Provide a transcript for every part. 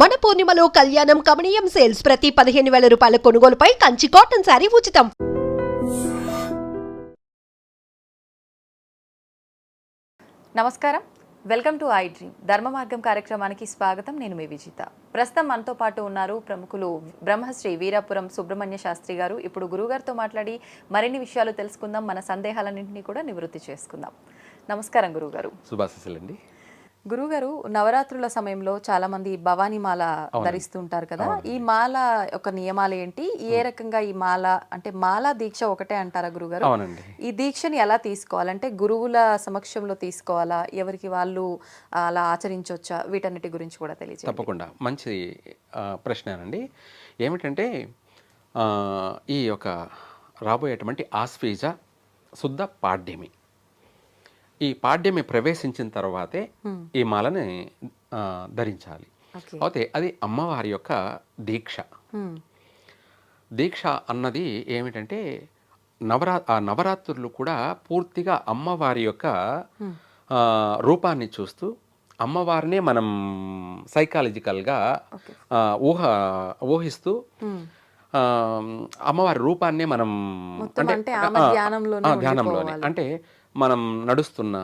మన పూర్ణిమలో కళ్యాణం కమనీయం సేల్స్ ప్రతి పదిహేను వేల రూపాయల కొనుగోలుపై కంచి కాటన్ శారీ ఉచితం. నమస్కారం. Welcome to I dream. Dharma Margam కార్యక్రమానికి స్వాగతం. నేను మీ విజిత. ప్రస్తుతం మనతో పాటు ఉన్నారు ప్రముఖులు బ్రహ్మశ్రీ వీరాపురం సుబ్రహ్మణ్య శాస్త్రి గారు. ఇప్పుడు గురుగారితో మాట్లాడి మరిన్ని విషయాలు తెలుసుకుందాం. మన సందేహాలన్నింటినీ కూడా నివృత్తి చేసుకుందాం. నమస్కారం గురుగారు శుభాశిస్సులండి. గురుగారు నవరాత్రుల సమయంలో చాలా మంది భవానీ మాల ధరిస్తుంటారు కదా? ఈ మాల యొక్క నియమాలు ఏంటి? ఏ రకంగా ఈ మాల అంటే మాల దీక్ష ఒకటే అంటారా గురుగారు? అవునండి. ఈ దీక్షని ఎలా తీసుకోవాలంటే గురువుల సమక్షంలో తీసుకోవాలా? ఎవరికి వాళ్ళు అలా ఆచరించవచ్చా వీటన్నిటి గురించి కూడా తెలియజేయండి. తప్పకుండా. మంచి ప్రశ్నేనండి. ఏమిటంటే ఈ యొక్క రాబోయేటువంటి ఆస్ఫీజ శుద్ధ పాడ్యమి. ఈ పాడ్యమి ప్రవేశించిన తర్వాతే ఈ మాలని ధరించాలి. అయితే అది అమ్మవారి యొక్క దీక్ష. హ్మ్. దీక్ష అన్నది ఏమిటంటే నవరా నవరాత్రులు కూడా పూర్తిగా అమ్మవారి యొక్క ఆ, రూపాన్ని చూస్తూ అమ్మవారినే మనం సైకాలజికల్గా. ఊహ ఊహిస్తూ అమ్మవారి రూపాన్నే మనం అంటే ధ్యానంలోనే. అంటే మనం నడుస్తున్నా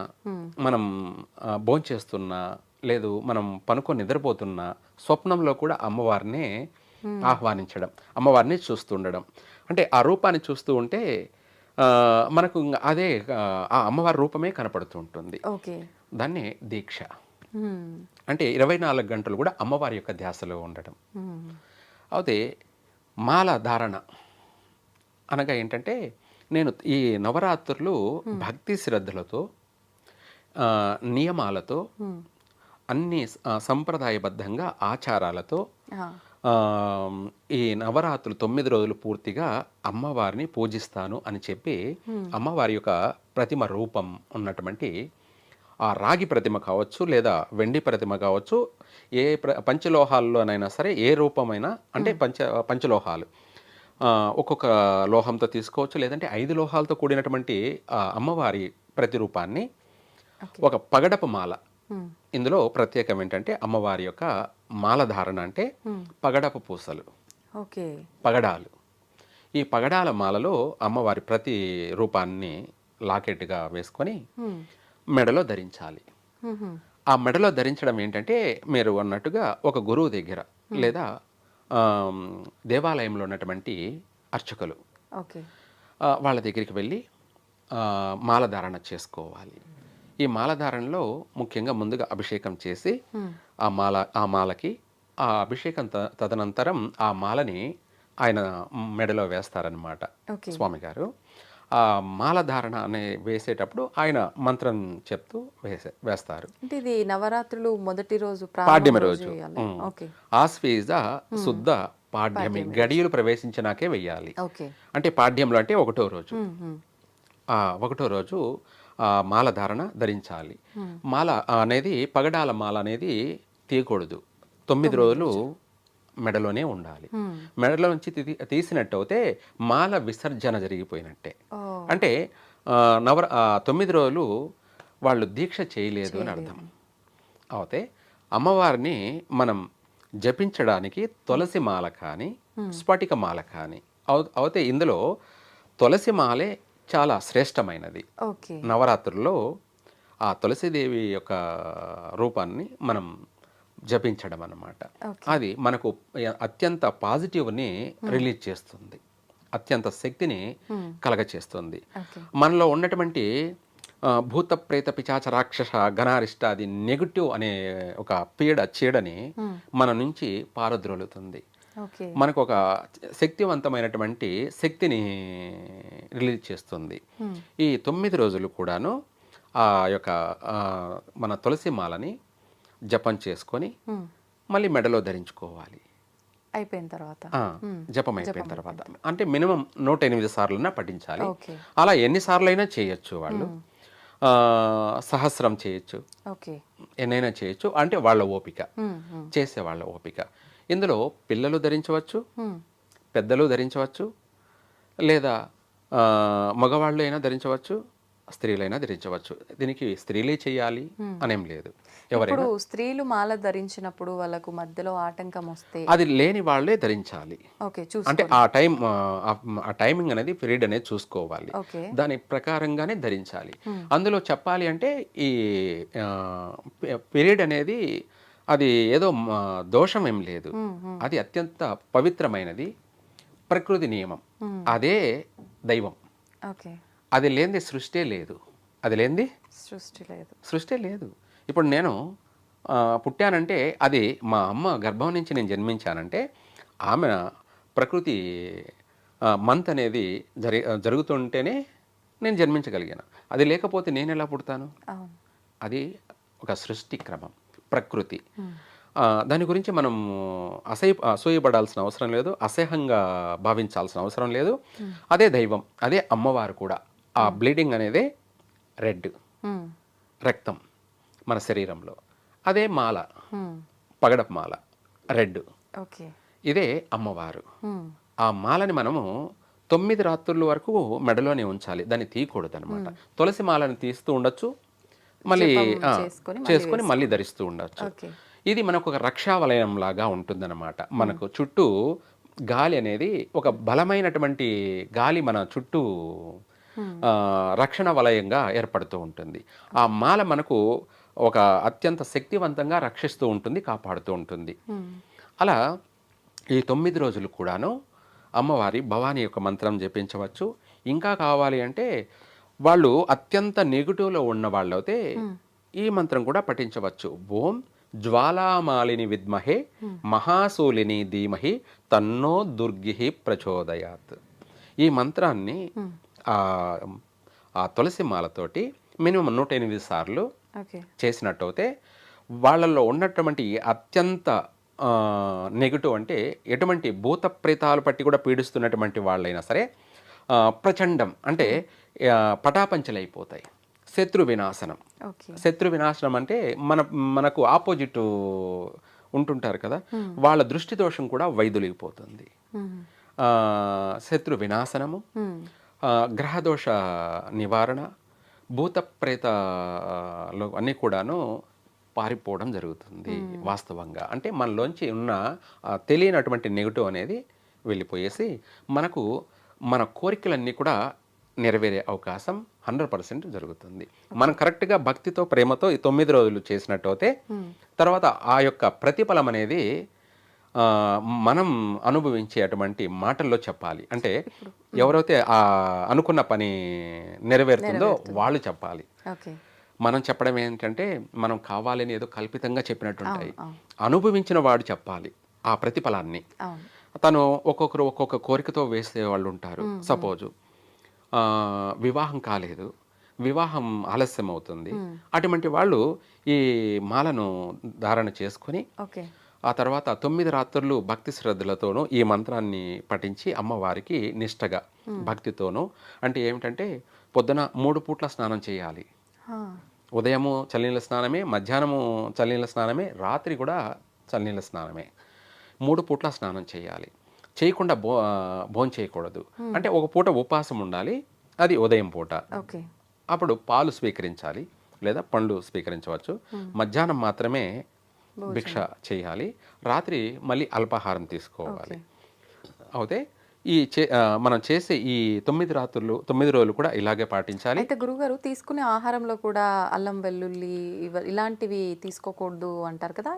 మనం భోంచేస్తున్నా లేదు మనం పనుకొని నిద్రపోతున్నా స్వప్నంలో కూడా అమ్మవారినే ఆహ్వానించడం అమ్మవారిని చూస్తుండడం అంటే ఆ రూపాన్ని చూస్తూ ఉంటే మనకు అదే ఆ, అమ్మవారి రూపమే కనపడుతూ ఉంటుంది. ఓకే. దాన్నే దీక్ష. అంటే ఇరవై నాలుగు గంటలు కూడా అమ్మవారి యొక్క ధ్యాసలో ఉండడం. అయితే మాల ధారణ అనగా ఏంటంటే నేను ఈ నవరాత్రులు భక్తి శ్రద్ధలతో నియమాలతో. అన్ని సంప్రదాయబద్ధంగా ఆచారాలతో ఈ నవరాత్రులు తొమ్మిది రోజులు పూర్తిగా అమ్మవారిని పూజిస్తాను అని చెప్పి అమ్మవారి యొక్క ప్రతిమ రూపం ఉన్నటువంటి ఆ రాగి ప్రతిమ కావచ్చు లేదా వెండి ప్రతిమ కావచ్చు ఏ ప్ర పంచలోహాల్లోనైనా సరే ఏ రూపమైనా అంటే పంచ పంచలోహాలు. ఒక్కొక్క లోహంతో తీసుకోవచ్చు. లేదంటే ఐదు లోహాలతో కూడినటువంటి అమ్మవారి ప్రతిరూపాన్ని ఒక పగడపు మాల. ఇందులో ప్రత్యేకం ఏంటంటే అమ్మవారి యొక్క మాల ధారణ అంటే పగడపు పూసలు. ఓకే. పగడాలు. ఈ పగడాల మాలలో అమ్మవారి ప్రతి రూపాన్ని లాకెట్గా వేసుకొని. మెడలో ధరించాలి. ఆ మెడలో ధరించడం ఏంటంటే మీరు అన్నట్టుగా ఒక గురువు దగ్గర లేదా దేవాలయంలో ఉన్నటువంటి అర్చకులు. వాళ్ళ దగ్గరికి వెళ్ళి మాలధారణ చేసుకోవాలి. ఈ మాలధారణలో ముఖ్యంగా ముందుగా అభిషేకం చేసి ఆ మాల ఆ మాలకి ఆ అభిషేకం తదనంతరం ఆ మాలని ఆయన మెడలో వేస్తారనమాట స్వామి గారు ఆ మాలధారణ అనే వేసేటప్పుడు ఆయన మంత్రం చెప్తూ వేసే వేస్తారు. అంటే ఇది నవరాత్రులు మొదటి రోజు పాడ్యమి రోజు. ఆస్ఫీజ శుద్ధ పాడ్యమి. గడియలు ప్రవేశించినాకే వెయ్యాలి. అంటే పాడ్యంలో అంటే ఒకటో రోజు. ఒకటో రోజు ఆ మాల ధారణ ధరించాలి మాల అనేది పగడాల మాల అనేది తీయకూడదు. తొమ్మిది రోజులు. మెడలోనే ఉండాలి. మెడలో నుంచి తీసినట్టు అయితే మాల విసర్జన జరిగిపోయినట్టే. అంటే నవర తొమ్మిది రోజులు వాళ్ళు దీక్ష చేయలేదు అని అర్థం. అయితే అమ్మవారిని మనం జపించడానికి తులసి మాల కానీ స్ఫటిక మాల కానీ అయితే ఇందులో తులసి మాలే చాలా శ్రేష్టమైనది. నవరాత్రుల్లో ఆ తులసిదేవి యొక్క రూపాన్ని మనం జపించడం అన్నమాట అది మనకు అత్యంత పాజిటివ్ని రిలీజ్ చేస్తుంది. అత్యంత శక్తిని కలగచేస్తుంది. మనలో ఉన్నటువంటి భూత ప్రేత పిచాచ రాక్షస గణారిష్ట అది నెగటివ్ అనే ఒక పీడ చీడని మన నుంచి పారద్రోలుతుంది. మనకు ఒక శక్తివంతమైనటువంటి శక్తిని రిలీజ్ చేస్తుంది. ఈ తొమ్మిది రోజులు కూడాను ఆ యొక్క మన తులసి మాలని జపం చేసుకొని. మళ్ళీ మెడలో ధరించుకోవాలి. అయిపోయిన తర్వాత. జపం అయిపోయిన తర్వాత. అంటే మినిమం నూట ఎనిమిది సార్లైనా పఠించాలి. అలా ఎన్నిసార్లు అయినా చేయొచ్చు వాళ్ళు. సహస్రం చేయొచ్చు. ఓకే. ఎన్నైనా చేయొచ్చు. అంటే వాళ్ళ ఓపిక. చేసే వాళ్ళ ఓపిక. ఇందులో పిల్లలు ధరించవచ్చు. పెద్దలు ధరించవచ్చు లేదా మగవాళ్ళు అయినా ధరించవచ్చు స్త్రీలైనా ధరించవచ్చు. దీనికి స్త్రీలే చేయాలి అనేం లేదు. ఎవరైనా స్త్రీలు మాల ధరించినప్పుడు వాళ్ళకు మధ్యలో ఆటంకం వస్తే అది లేని వాళ్ళే ధరించాలి. అంటే ఆ టైం ఆ, టైమింగ్ అనేది పీరియడ్ అనేది చూసుకోవాలి. దాని ప్రకారంగానే ధరించాలి. అందులో చెప్పాలి అంటే ఈ పీరియడ్ అనేది అది ఏదో దోషం ఏం లేదు. అది అత్యంత పవిత్రమైనది ప్రకృతి నియమం. అదే దైవం. ఓకే. అది లేనిది సృష్టే లేదు. అది లేనిది సృష్టి లేదు. సృష్టి లేదు. ఇప్పుడు నేను పుట్టానంటే అది మా అమ్మ గర్భం నుంచి నేను జన్మించానంటే ఆమె ప్రకృతి మంత్ అనేది జరి జరుగుతుంటేనే నేను జన్మించగలిగాను. అది లేకపోతే నేను ఎలా పుడతాను? అది ఒక సృష్టి క్రమం ప్రకృతి. దాని గురించి మనం అసహ్య అసూయపడాల్సిన అవసరం లేదు అసహ్యంగా భావించాల్సిన అవసరం లేదు. అదే దైవం అదే అమ్మవారు కూడా. ఆ బ్లీడింగ్ అనేది రెడ్. రక్తం మన శరీరంలో. అదే మాల. పగడపు మాల. రెడ్. ఇదే అమ్మవారు. మ్మ్. ఆ మాలని మనము తొమ్మిది రాత్రుల వరకు మెడలోనే ఉంచాలి. దాన్ని తీయకూడదు అనమాట తులసి మాలని తీస్తూ ఉండొచ్చు. మళ్ళీ చేసుకొని మళ్ళీ ధరిస్తూ ఉండొచ్చు. ఇది మనకు ఒక రక్షావలయం లాగా ఉంటుందన్నమాట. మనకు చుట్టూ గాలి అనేది ఒక బలమైనటువంటి గాలి మన చుట్టూ రక్షణ వలయంగా ఏర్పడుతూ ఉంటుంది. ఆ మాల మనకు ఒక అత్యంత శక్తివంతంగా రక్షిస్తూ ఉంటుంది కాపాడుతూ ఉంటుంది. అలా ఈ తొమ్మిది రోజులు కూడాను అమ్మవారి భవానీ యొక్క మంత్రం జపించవచ్చు. ఇంకా కావాలి అంటే వాళ్ళు అత్యంత నెగిటివ్లో ఉన్న వాళ్ళైతే ఈ మంత్రం కూడా పఠించవచ్చు. ఓం జ్వాలామాలిని విద్మహే మహాశూలిని ధీమహి తన్నో దుర్గి ప్రచోదయాత్. ఈ మంత్రాన్ని ఆ తులసి మాలతోటి మినిమం నూట ఎనిమిది సార్లు ఓకే. చేసినట్టయితే వాళ్ళల్లో ఉన్నటువంటి అత్యంత నెగిటివ్ అంటే ఎటువంటి భూత ప్రేతాలు పట్టి కూడా పీడిస్తున్నటువంటి వాళ్ళైనా సరే ప్రచండం అంటే పటాపంచలైపోతాయి. శత్రు వినాశనం. శత్రు వినాశనం అంటే మన మనకు ఆపోజిట్ ఉంటుంటారు కదా వాళ్ళ దృష్టి దోషం కూడా వైదొలిగిపోతుంది. శత్రు వినాశనము. గ్రహదోష నివారణ భూత ప్రేతలో అన్నీ కూడాను పారిపోవడం జరుగుతుంది వాస్తవంగా. అంటే మనలోంచి ఉన్న తెలియనటువంటి నెగిటివ్ అనేది వెళ్ళిపోయేసి మనకు మన కోరికలన్నీ కూడా నెరవేరే అవకాశం హండ్రెడ్ పర్సెంట్ జరుగుతుంది. మనం కరెక్ట్గా భక్తితో ప్రేమతో ఈ తొమ్మిది రోజులు చేసినట్టయితే తర్వాత ఆ యొక్క ప్రతిఫలం అనేది మనం అనుభవించే అటువంటి మాటల్లో చెప్పాలి. అంటే ఎవరైతే ఆ అనుకున్న పని నెరవేరుతుందో వాళ్ళు చెప్పాలి. మనం చెప్పడం ఏంటంటే మనం కావాలని ఏదో కల్పితంగా చెప్పినట్టుంటాయి. అనుభవించిన వాడు చెప్పాలి ఆ ప్రతిఫలాన్ని. తను ఒక్కొక్కరు ఒక్కొక్క కోరికతో వేసే వాళ్ళు ఉంటారు సపోజు. వివాహం కాలేదు. వివాహం ఆలస్యం అవుతుంది అటువంటి వాళ్ళు ఈ మాలను ధారణ చేసుకొని ఓకే. ఆ తర్వాత తొమ్మిది రాత్రులు భక్తి శ్రద్ధలతోనూ ఈ మంత్రాన్ని పఠించి అమ్మవారికి నిష్టగా భక్తితోనూ అంటే ఏమిటంటే పొద్దున మూడు పూట్ల స్నానం చేయాలి. ఉదయము చల్లనీళ్ళ స్నానమే మధ్యాహ్నము చల్లనీళ్ళ స్నానమే రాత్రి కూడా చల్లనీళ్ళ స్నానమే. మూడు పూట్ల స్నానం చేయాలి. చేయకుండా భో భోజనం చేయకూడదు. అంటే ఒక పూట ఉపవాసం ఉండాలి. అది ఉదయం పూట. అప్పుడు పాలు స్వీకరించాలి. లేదా పండ్లు స్వీకరించవచ్చు. మధ్యాహ్నం మాత్రమే భిక్ష చేయాలి. రాత్రి మళ్ళీ అల్పాహారం తీసుకోవాలి. అయితే ఈ మనం చేసే ఈ తొమ్మిది రాత్రులు తొమ్మిది రోజులు కూడా ఇలాగే పాటించాలి. అయితే గురుగారు తీసుకునే ఆహారంలో కూడా అల్లం వెల్లుల్లి ఇలాంటివి తీసుకోకూడదు అంటారు కదా?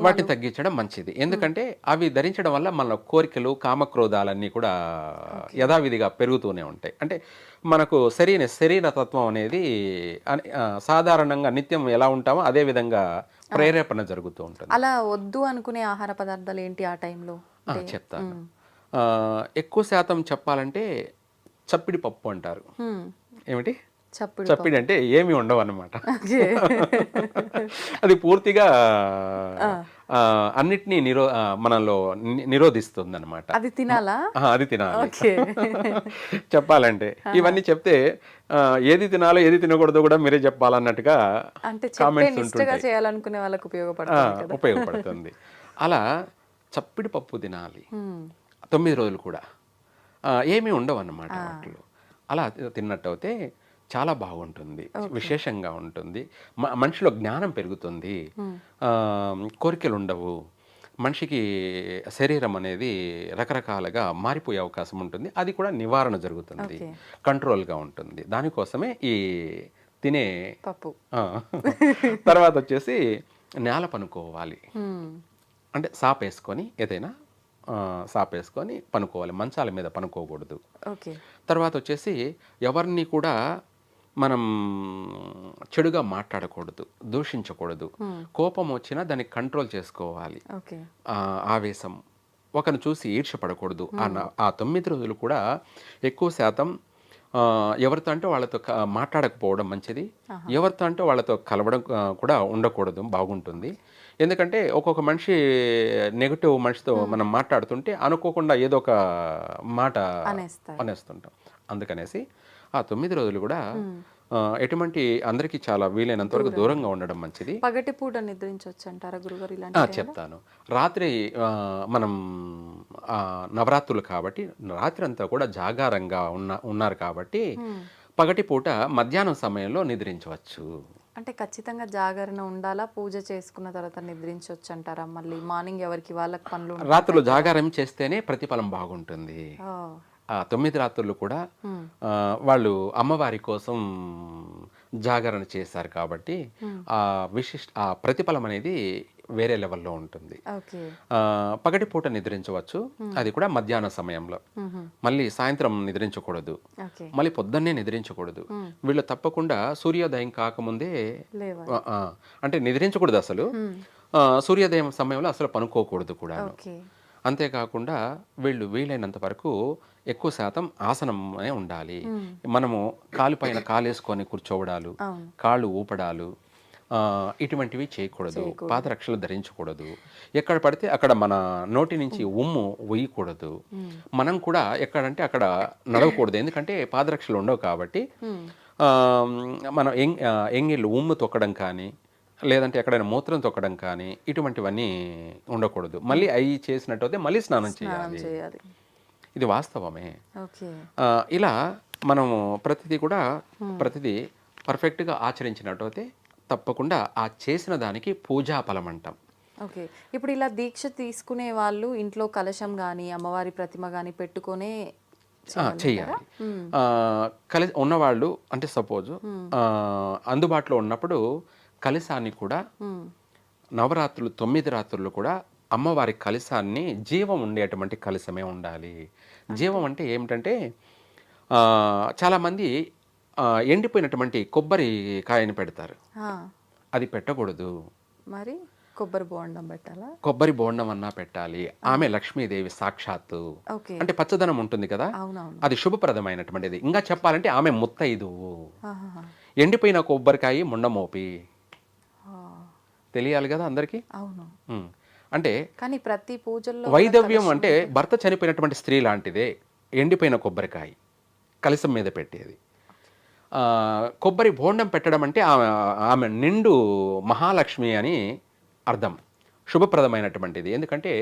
వాటిని తగ్గించడం మంచిది. ఎందుకంటే అవి ధరించడం వల్ల మన కోరికలు కామక్రోధాలన్నీ కూడా యథావిధిగా పెరుగుతూనే ఉంటాయి. అంటే మనకు శరీర శరీర తత్వం అనేది సాధారణంగా నిత్యం ఎలా ఉంటామో అదే విధంగా ప్రేరేపణ జరుగుతూ ఉంటుంది. అలా వద్దు అనుకునే ఆహార పదార్థాలు ఏంటి ఆ టైంలో? చెప్తాను. ఎక్కువ శాతం చెప్పాలంటే చప్పిడి పప్పు అంటారు. ఏమిటి? చప్పుడు చప్పిడి అంటే ఏమి ఉండవు అన్నమాట అది పూర్తిగా అన్నిటినీ నిరో మనలో నిరోధిస్తుంది అనమాట అది తినాలా? అది తినాలి. చెప్పాలంటే. ఇవన్నీ చెప్తే ఏది తినాలో ఏది తినకూడదో కూడా మీరే చెప్పాలన్నట్టుగా అంటే కామెంట్స్ చేయాలనుకునే వాళ్ళకు ఉపయోగపడుతుంది ఉపయోగపడుతుంది. అలా చప్పిడి పప్పు తినాలి. మ్మ్. తొమ్మిది రోజులు కూడా. ఏమీ ఉండవు అన్నమాట వాటిలో. అలా తిన్నట్టయితే చాలా బాగుంటుంది. విశేషంగా ఉంటుంది. మ- మనిషిలో జ్ఞానం పెరుగుతుంది. కోరికలు ఉండవు మనిషికి శరీరం అనేది రకరకాలుగా మారిపోయే అవకాశం ఉంటుంది. అది కూడా నివారణ జరుగుతుంది. కంట్రోల్గా ఉంటుంది. దానికోసమే ఈ తినే పప్పు. తర్వాత వచ్చేసి నేల పనుకోవాలి. అంటే సాప్ వేసుకొని ఏదైనా ఆ, సాప్ వేసుకొని పనుకోవాలి. మంచాల మీద పనుకోకూడదు. తర్వాత వచ్చేసి ఎవరిని కూడా మనం చెడుగా మాట్లాడకూడదు దూషించకూడదు. కోపం వచ్చినా దాన్ని కంట్రోల్ చేసుకోవాలి. ఆవేశం. ఒకరిని చూసి ఈర్షపడకూడదు ఆ న- ఆ తొమ్మిది రోజులు కూడా ఎక్కువ శాతం ఎవరితో అంటే వాళ్ళతో మాట్లాడకపోవడం మంచిది. ఎవరితో అంటే వాళ్ళతో కలవడం కూడా ఉండకూడదు. బాగుంటుంది. ఎందుకంటే ఒక్కొక్క మనిషి నెగటివ్ మనిషితో మనం మాట్లాడుతుంటే అనుకోకుండా ఏదో ఒక మాట. అనేస్తుంటాం. అందుకనేసి ఆ తొమ్మిది రోజులు కూడా ఎటువంటి అందరికీ చాలా వీలైనంత వరకు దూరంగా ఉండడం మంచిది. పగటి పూట నిద్రించవచ్చు అంటారా గురుగారు ఆ, ఇలాంటి చెప్తాను. రాత్రి మనం ఆ, నవరాత్రులు కాబట్టి రాత్రి అంతా కూడా జాగారంగా ఉన్న ఉన్నారు కాబట్టి పగటి పూట మధ్యాహ్నం సమయంలో నిద్రించవచ్చు. అంటే ఖచ్చితంగా జాగరణ ఉండాలా? పూజ చేసుకున్న తర్వాత నిద్రించవచ్చు అంటారా మళ్ళీ మార్నింగ్ ఎవరికి వాళ్ళకి పనులు. రాత్రులు జాగారం చేస్తేనే ప్రతిఫలం బాగుంటుంది. తొమ్మిది రాత్రులు కూడా వాళ్ళు అమ్మవారి కోసం జాగరణ చేశారు కాబట్టి ఆ విశిష్ట ఆ ప్రతిఫలం అనేది వేరే లెవెల్లో ఉంటుంది. పగటిపూట నిద్రించవచ్చు. అది కూడా మధ్యాహ్న సమయంలో. మ్మ్. మళ్ళీ సాయంత్రం నిద్రించకూడదు. మళ్ళీ పొద్దున్నే నిద్రించకూడదు. వీళ్ళు తప్పకుండా సూర్యోదయం కాకముందే అంటే నిద్రించకూడదు అసలు. సూర్యోదయం సమయంలో అసలు పనుకోకూడదు కూడా అంతేకాకుండా వీళ్ళు వీలైనంత వరకు ఎక్కువ శాతం ఆసనమే ఉండాలి. మనము కాలు పైన కాలేసుకొని కూర్చోవడాలు కాళ్ళు ఊపడాలు ఇటువంటివి చేయకూడదు. పాదరక్షలు ధరించకూడదు. ఎక్కడ పడితే అక్కడ మన నోటి నుంచి ఉమ్ము వేయకూడదు మనం కూడా ఎక్కడంటే అక్కడ నడవకూడదు. ఎందుకంటే పాదరక్షలు ఉండవు కాబట్టి ఆ, మనం ఎంగ్ ఎంగిళ్ళు ఉమ్ము తొక్కడం కానీ లేదంటే ఎక్కడైనా మూత్రం తొక్కడం కానీ ఇటువంటివన్నీ ఉండకూడదు. మళ్ళీ అవి చేసినట్టయితే మళ్ళీ స్నానం చేయాలి. ఇది వాస్తవమే. ఇలా మనము ప్రతిదీ కూడా ప్రతిదీ పర్ఫెక్ట్గా ఆచరించినట్టయితే తప్పకుండా ఆ చేసిన దానికి పూజా ఫలం అంటాం ఓకే. ఇప్పుడు ఇలా దీక్ష తీసుకునే వాళ్ళు ఇంట్లో కలశం కానీ అమ్మవారి ప్రతిమ కానీ పెట్టుకొనే ఆ, కలి ఉన్నవాళ్ళు అంటే సపోజ్ అందుబాటులో ఉన్నప్పుడు కలిసాన్ని కూడా. నవరాత్రులు తొమ్మిది రాత్రులు కూడా అమ్మవారి కలశాన్ని జీవం ఉండేటువంటి కలశమే ఉండాలి. జీవం అంటే ఏమిటంటే చాలామంది ఎండిపోయినటువంటి కొబ్బరి కాయని పెడతారు. అది పెట్టకూడదు. మరి కొబ్బరి బోండం పెట్టాలా? కొబ్బరి బోండం అన్నా పెట్టాలి. ఆమె లక్ష్మీదేవి సాక్షాత్తు. అంటే పచ్చదనం ఉంటుంది కదా? అది శుభప్రదమైనటువంటిది. ఇంకా చెప్పాలంటే ఆమె ముత్తైదువు. ఎండిపోయిన కొబ్బరికాయ ముండమోపి. తెలియాలి కదా అందరికీ? అవును. అంటే కానీ ప్రతి పూజల్లో వైదవ్యం అంటే భర్త చనిపోయినటువంటి స్త్రీ లాంటిదే ఎండిపోయిన కొబ్బరికాయ కలసం మీద పెట్టేది. కొబ్బరి బోండం పెట్టడం అంటే ఆమె ఆమె నిండు మహాలక్ష్మి అని అర్థం. శుభప్రదమైనటువంటిది. ఎందుకంటే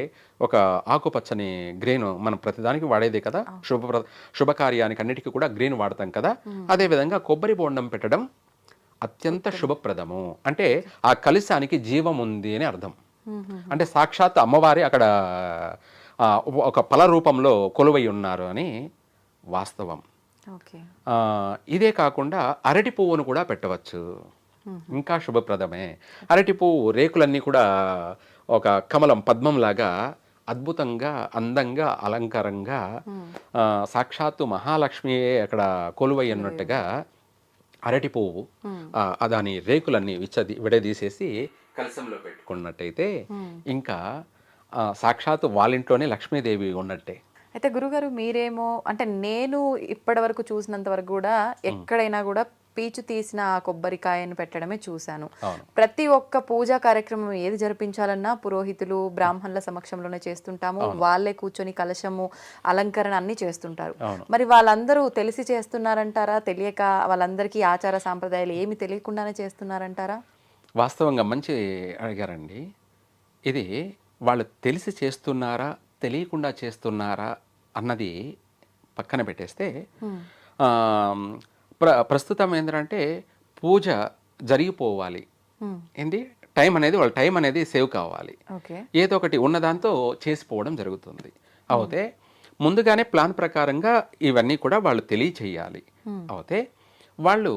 ఒక ఆకుపచ్చని గ్రెయిన్ మనం ప్రతిదానికి వాడేదే కదా. శుభప్ర శుభకార్యానికి అన్నిటికీ కూడా గ్రీన్ వాడతాం కదా. అదేవిధంగా కొబ్బరి బోండం పెట్టడం అత్యంత శుభప్రదము. అంటే ఆ కలిశానికి జీవం ఉంది అని అర్థం. అంటే సాక్షాత్ అమ్మవారి అక్కడ ఒక ఫల రూపంలో కొలువై ఉన్నారు అని వాస్తవం. ఇదే కాకుండా అరటి పువ్వును కూడా పెట్టవచ్చు. ఇంకా శుభప్రదమే. అరటి పువ్వు రేకులన్నీ కూడా ఒక కమలం పద్మంలాగా అద్భుతంగా అందంగా అలంకారంగా సాక్షాత్తు మహాలక్ష్మియే అక్కడ కొలువై ఉన్నట్టుగా అరటి పువ్వు దాని రేకులన్నీ విచ్చది విడదీసేసి కలసంలో పెట్టుకున్నట్టయితే ఇంకా ఆ, సాక్షాత్తు వాళ్ళింట్లోనే లక్ష్మీదేవి ఉన్నట్టే. అయితే గురుగారు మీరేమో అంటే నేను ఇప్పటి వరకు చూసినంత వరకు కూడా ఎక్కడైనా కూడా పీచు తీసిన ఆ కొబ్బరికాయను పెట్టడమే చూశాను. ప్రతి ఒక్క పూజా కార్యక్రమం ఏది జరిపించాలన్నా పురోహితులు బ్రాహ్మణుల సమక్షంలోనే చేస్తుంటాము. వాళ్ళే కూర్చొని కలశము అలంకరణ అన్ని చేస్తుంటారు. మరి వాళ్ళందరూ తెలిసి చేస్తున్నారంటారా? తెలియక వాళ్ళందరికీ ఆచార సాంప్రదాయాలు ఏమి తెలియకుండానే చేస్తున్నారంటారా? వాస్తవంగా మంచి అడిగారండి. ఇది వాళ్ళు తెలిసి చేస్తున్నారా తెలియకుండా చేస్తున్నారా అన్నది పక్కన పెట్టేస్తే ప్ర ప్రస్తుతం ఏంటంటే పూజ జరిగిపోవాలి. ఏంది? టైం అనేది వాళ్ళ టైం అనేది సేవ్ కావాలి. ఏదో ఒకటి ఉన్నదాంతో చేసిపోవడం జరుగుతుంది. అయితే ముందుగానే ప్లాన్ ప్రకారంగా ఇవన్నీ కూడా వాళ్ళు తెలియచేయాలి. అయితే వాళ్ళు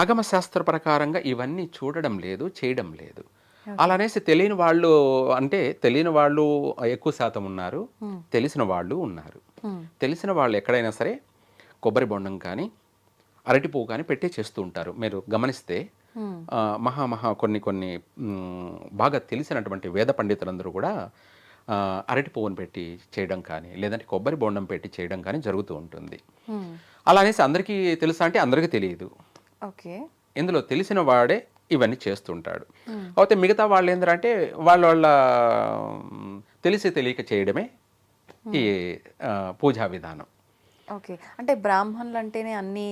ఆగమ శాస్త్ర ప్రకారంగా ఇవన్నీ చూడడం లేదు చేయడం లేదు. అలానేసి తెలియని వాళ్ళు అంటే తెలియని వాళ్ళు ఎక్కువ శాతం ఉన్నారు తెలిసిన వాళ్ళు ఉన్నారు. తెలిసిన వాళ్ళు ఎక్కడైనా సరే కొబ్బరి బొండం కానీ అరటి పువ్వు కానీ పెట్టి చేస్తూ ఉంటారు. మీరు గమనిస్తే మహా మహా కొన్ని కొన్ని బాగా తెలిసినటువంటి వేద పండితులందరూ కూడా అరటి పువ్వును పెట్టి చేయడం కానీ లేదంటే కొబ్బరి బొండం పెట్టి చేయడం కానీ జరుగుతూ ఉంటుంది. అలా అనేసి అందరికీ తెలుసా అంటే అందరికీ తెలియదు. ఓకే. ఇందులో తెలిసిన వాడే ఇవన్నీ చేస్తుంటాడు. అయితే మిగతా వాళ్ళు ఏంటంటే వాళ్ళ వాళ్ళ తెలిసి తెలియక చేయడమే ఈ పూజా విధానం. ఓకే. అంటే బ్రాహ్మణులు అంటేనే అన్ని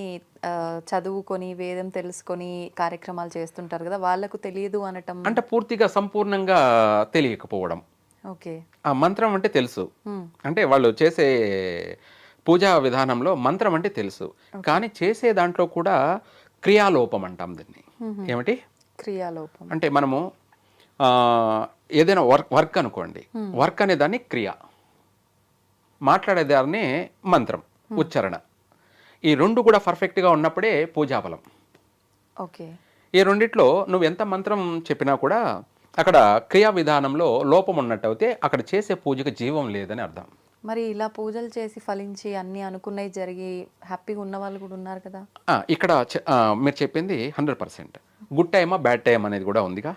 చదువుకొని వేదం తెలుసుకొని కార్యక్రమాలు చేస్తుంటారు కదా వాళ్ళకు తెలియదు అనటం. అంటే పూర్తిగా సంపూర్ణంగా తెలియకపోవడం. ఓకే. ఆ మంత్రం అంటే తెలుసు. అంటే వాళ్ళు చేసే పూజా విధానంలో మంత్రం అంటే తెలుసు. కానీ చేసే దాంట్లో కూడా క్రియాలోపం అంటాం దీన్ని. ఏమిటి? క్రియాలోపం. అంటే మనము ఏదైనా వర్క్ వర్క్ అనుకోండి. వర్క్ అనే దాన్ని క్రియ. మాట్లాడేదాన్ని మంత్రం ఉచ్చారణ. ఈ రెండు కూడా పర్ఫెక్ట్గా ఉన్నప్పుడే పూజాబలం ఓకే. ఈ రెండిట్లో నువ్వు ఎంత మంత్రం చెప్పినా కూడా అక్కడ క్రియా విధానంలో లోపం ఉన్నట్టు అయితే అక్కడ చేసే పూజకు జీవం లేదని అర్థం. మరి ఇలా పూజలు చేసి ఫలించి అన్ని అనుకున్నవి జరిగి హ్యాపీగా ఉన్న వాళ్ళు కూడా ఉన్నారు కదా. ఇక్కడ మీరు చెప్పింది హండ్రెడ్ పర్సెంట్. గుడ్ టైమా బ్యాడ్ టైం అనేది కూడా ఉందిగా?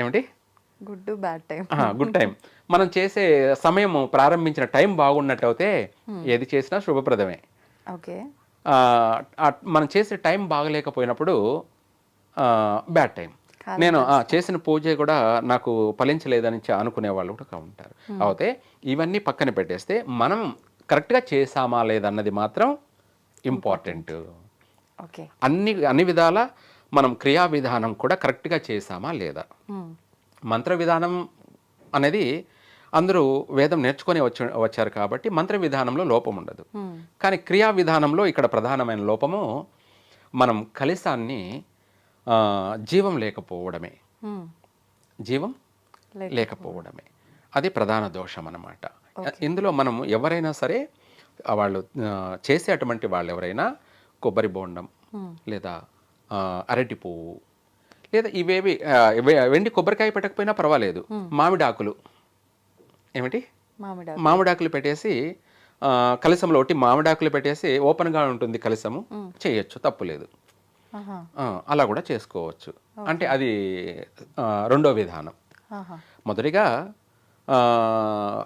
ఏమిటి good bad time good time మనం చేసే సమయం ప్రారంభించిన టైం బాగున్నట్టు అయితే ఏది చేసినా శుభప్రదమే. ఓకే. మనం చేసే టైం బాగలేకపోయినప్పుడు బ్యాడ్ టైం నేను చేసిన పూజ కూడా నాకు ఫలించలేదని అనుకునే వాళ్ళు కూడా ఉంటారు. అయితే ఇవన్నీ పక్కన పెట్టేస్తే మనం కరెక్ట్గా చేసామా లేదన్నది మాత్రం ఇంపార్టెంట్. ఓకే. అన్ని అన్ని విధాల మనం క్రియా విధానం కూడా కరెక్ట్గా చేసామా లేదా? మంత్ర విధానం అనేది అందరూ వేదం నేర్చుకొని వచ్చి వచ్చారు కాబట్టి మంత్ర విధానంలో లోపం ఉండదు. కానీ క్రియా విధానంలో ఇక్కడ ప్రధానమైన లోపము మనం కలిసాన్ని జీవం లేకపోవడమే. జీవం లేకపోవడమే. అది ప్రధాన దోషం అన్నమాట. ఇందులో మనం ఎవరైనా సరే వాళ్ళు చేసే అటువంటి వాళ్ళు ఎవరైనా కొబ్బరి బోండం లేదా అరటి పువ్వు లేదా ఇవేవి వెండి కొబ్బరికాయ పెట్టకపోయినా పర్వాలేదు. మామిడాకులు. ఏమిటి? మామిడి మామిడాకులు పెట్టేసి ఆ, కలశంలో ఒకటి మామిడాకులు పెట్టేసి ఓపెన్గా ఉంటుంది కలశము. చేయొచ్చు తప్పులేదు అలా కూడా చేసుకోవచ్చు. అంటే అది రెండో విధానం. మొదటిగా ఆ,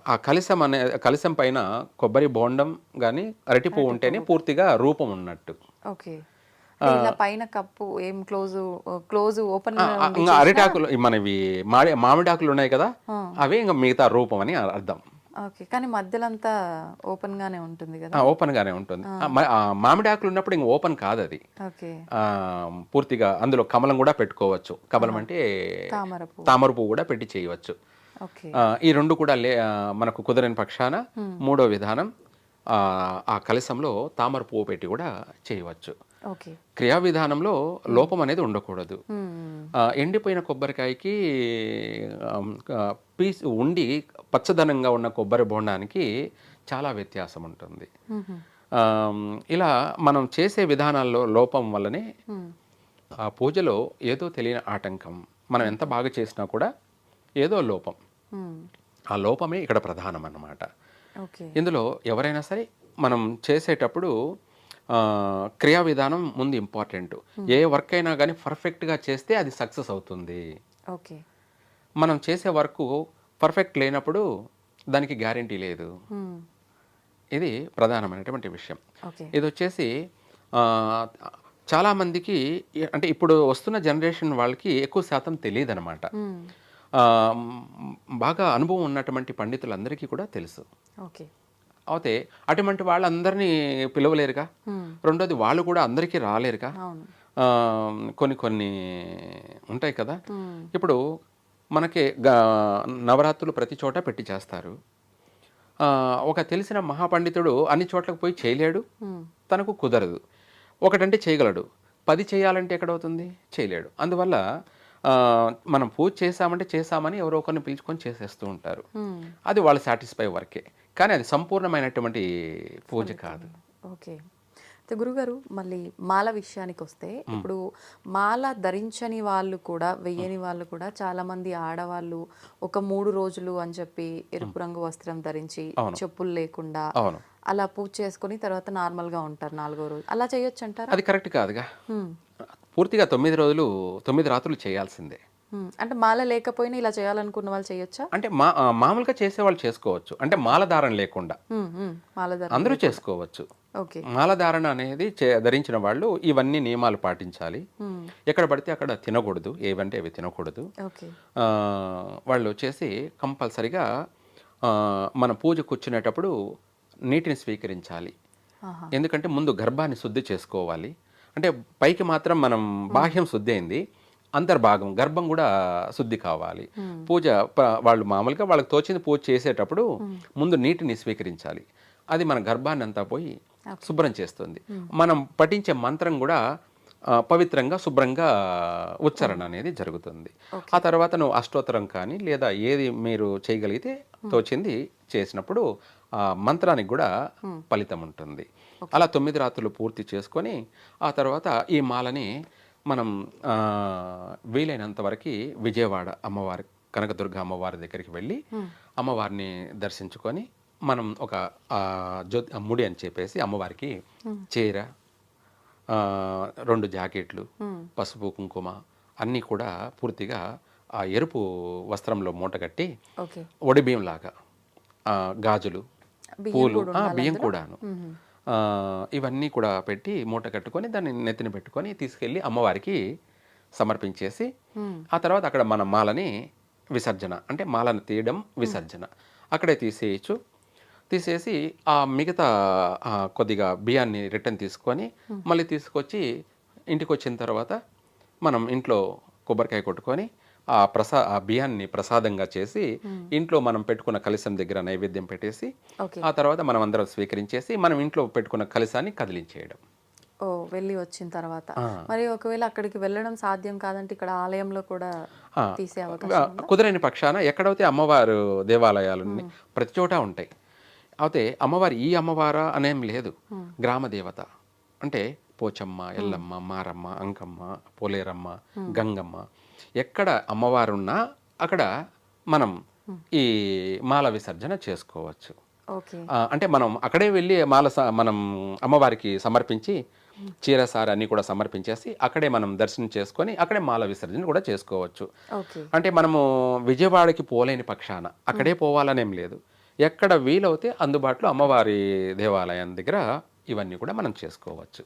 ఆ కలశం అనే కలశం పైన కొబ్బరి బోండం కానీ అరటి పువ్వు ఉంటేనే పూర్తిగా రూపం ఉన్నట్టు. ఓకే. పైన కప్పు ఏం క్లోజ్ క్లోజ్ ఓపెన్ అరిటాకులు మనవి మాడి మామిడాకులు ఉన్నాయి కదా అవే ఇంకా మిగతా రూపం అని అర్థం. ఓకే కానీ మధ్యలో అంతా ఓపెన్ గానే ఉంటుంది కదా? ఓపెన్ గానే ఉంటుంది. ఆ, మ- ఆ, మామిడాకులు ఉన్నప్పుడు ఇంక ఓపెన్ కాదు అది పూర్తిగా అందులో కమలం కూడా పెట్టుకోవచ్చు. కమలం అంటే తామర పువ్వు. కూడా పెట్టి చేయవచ్చు. ఈ రెండు కూడా లే మనకు కుదరని పక్షాన మూడో విధానం ఆ, ఆ కలశంలో తామర పువ్వు పెట్టి కూడా చేయవచ్చు. క్రియా విధానంలో లోపం అనేది ఉండకూడదు. ఎండిపోయిన కొబ్బరికాయకి పీస్ ఉండి పచ్చదనంగా ఉన్న కొబ్బరి బోండానికి చాలా వ్యత్యాసం ఉంటుంది. ఇలా మనం చేసే విధానాల్లో లోపం వల్లనే. ఆ పూజలో ఏదో తెలియని ఆటంకం మనం ఎంత బాగా చేసినా కూడా ఏదో లోపం. ఆ లోపమే ఇక్కడ ప్రధానం అన్నమాట ఓకే. ఇందులో ఎవరైనా సరే మనం చేసేటప్పుడు క్రియా విధానం ముందు ఇంపార్టెంట్. ఏ వర్క్ అయినా కానీ పర్ఫెక్ట్గా చేస్తే అది సక్సెస్ అవుతుంది. ఓకే. మనం చేసే వర్క్ పర్ఫెక్ట్ లేనప్పుడు దానికి గ్యారంటీ లేదు. మ్మ్. ఇది ప్రధానమైనటువంటి విషయం. ఇది వచ్చేసి చాలామందికి అంటే ఇప్పుడు వస్తున్న జనరేషన్ వాళ్ళకి ఎక్కువ శాతం తెలియదు అనమాట మ్మ్. బాగా అనుభవం ఉన్నటువంటి పండితులందరికీ కూడా తెలుసు. ఓకే. అయితే అటువంటి వాళ్ళందరినీ పిలవలేరుగా. రెండోది వాళ్ళు కూడా అందరికీ రాలేరుగా? కొన్ని కొన్ని ఉంటాయి కదా. ఇప్పుడు మనకి నవరాత్రులు ప్రతి చోట పెట్టి చేస్తారు. ఒక తెలిసిన మహాపండితుడు అన్ని చోట్లకు పోయి చేయలేడు. తనకు కుదరదు. ఒకటంటే చేయగలడు. పది చేయాలంటే ఎక్కడవుతుంది? చేయలేడు. అందువల్ల మనం పూజ చేశామంటే చేశామని ఎవరో ఒకరిని పిలుచుకొని చేసేస్తూ ఉంటారు. అది వాళ్ళు సాటిస్ఫై వరకే. కానీ అది సంపూర్ణమైనటువంటి పూజ కాదు. ఓకే. అయితే గురుగారు మళ్ళీ మాల విషయానికి వస్తే ఇప్పుడు మాల ధరించని వాళ్ళు కూడా వెయ్యని వాళ్ళు కూడా చాలా మంది ఆడవాళ్ళు ఒక మూడు రోజులు అని చెప్పి ఎరుపు రంగు వస్త్రం ధరించి చెప్పులు లేకుండా అలా పూజ చేసుకొని తర్వాత నార్మల్గా ఉంటారు నాలుగో రోజు. అలా చేయొచ్చు అంటారా అది కరెక్ట్ కాదుగా. పూర్తిగా తొమ్మిది రోజులు తొమ్మిది రాత్రులు చేయాల్సిందే. అంటే మాల లేకపోయినా ఇలా చేయాలనుకున్న వాళ్ళు చేయొచ్చా? అంటే మా మామూలుగా చేసేవాళ్ళు చేసుకోవచ్చు. అంటే లేకుండా. మాల ధర అందరూ చేసుకోవచ్చు. ఓకే. మాలధారణ అనేది ధరించిన వాళ్ళు ఇవన్నీ నియమాలు పాటించాలి. ఎక్కడ పడితే అక్కడ తినకూడదు. ఏవంటే అవి తినకూడదు. వాళ్ళు వచ్చేసి కంపల్సరిగా మన పూజ కూర్చునేటప్పుడు నీటిని స్వీకరించాలి. ఎందుకంటే ముందు గర్భాన్ని శుద్ధి చేసుకోవాలి. అంటే పైకి మాత్రం మనం బాహ్యం శుద్ధి అయింది. అంతర్భాగం గర్భం కూడా శుద్ధి కావాలి. పూజ వాళ్ళు మామూలుగా వాళ్ళకి తోచింది పూజ చేసేటప్పుడు ముందు నీటిని స్వీకరించాలి. అది మన గర్భాన్ని అంతా పోయి శుభ్రం చేస్తుంది. మనం పఠించే మంత్రం కూడా పవిత్రంగా శుభ్రంగా ఉచ్చారణ అనేది జరుగుతుంది. ఆ తర్వాత నువ్వు అష్టోత్తరం కానీ లేదా ఏది మీరు చేయగలిగితే తోచింది చేసినప్పుడు ఆ మంత్రానికి కూడా ఫలితం ఉంటుంది. అలా తొమ్మిది రాత్రులు పూర్తి చేసుకొని ఆ తర్వాత ఈ మాలని మనం వీలైనంత వరకు విజయవాడ అమ్మవారి కనకదుర్గ అమ్మవారి దగ్గరికి వెళ్ళి అమ్మవారిని దర్శించుకొని మనం ఒక జ్యోతి ముడి అని చెప్పేసి అమ్మవారికి చీర రెండు జాకెట్లు పసుపు కుంకుమ అన్నీ కూడా పూర్తిగా ఆ ఎరుపు వస్త్రంలో మూటగట్టి ఓకే. ఒడి బియ్యం లాగా గాజులు పూలు బియ్యం కూడాను. ఇవన్నీ కూడా పెట్టి మూట కట్టుకొని దాన్ని నెత్తిన పెట్టుకొని తీసుకెళ్ళి అమ్మవారికి సమర్పించేసి ఆ తర్వాత అక్కడ మన మాలని విసర్జన అంటే మాలను తీయడం విసర్జన. అక్కడే తీసేయచ్చు. తీసేసి ఆ మిగతా కొద్దిగా బియ్యాన్ని రిటర్న్ తీసుకొని మళ్ళీ తీసుకొచ్చి ఇంటికి వచ్చిన తర్వాత మనం ఇంట్లో కొబ్బరికాయ కొట్టుకొని ఆ ప్రసా ఆ బియ్యాన్ని ప్రసాదంగా చేసి ఇంట్లో మనం పెట్టుకున్న కలశం దగ్గర నైవేద్యం పెట్టేసి ఆ తర్వాత మనం అందరం స్వీకరించేసి మనం ఇంట్లో పెట్టుకున్న కలశాన్ని కదిలించేయడం. ఓ వెళ్ళి వచ్చిన తర్వాత. మరి ఒకవేళ అక్కడికి వెళ్ళడం సాధ్యం కాదంటే ఇక్కడ ఆలయంలో కూడా తీసే అవకాశం కుదరని పక్షాన ఎక్కడైతే అమ్మవారు దేవాలయాలు ప్రతి చోట ఉంటాయి. అయితే అమ్మవారి ఈ అమ్మవారా అనేం లేదు. గ్రామ దేవత. అంటే పోచమ్మ ఎల్లమ్మ మారమ్మ అంకమ్మ పోలేరమ్మ గంగమ్మ ఎక్కడ అమ్మవారు ఉన్నా అక్కడ మనం ఈ మాల విసర్జన చేసుకోవచ్చు. అంటే మనం అక్కడే వెళ్ళి మాల మనం అమ్మవారికి సమర్పించి చీర సారి అన్నీ కూడా సమర్పించేసి అక్కడే మనం దర్శనం చేసుకొని అక్కడే మాల విసర్జన కూడా చేసుకోవచ్చు. అంటే మనము విజయవాడకి పోలేని పక్షాన అక్కడే పోవాలనేం లేదు. ఎక్కడ వీలవుతే అందుబాటులో అమ్మవారి దేవాలయం దగ్గర ఇవన్నీ కూడా మనం చేసుకోవచ్చు.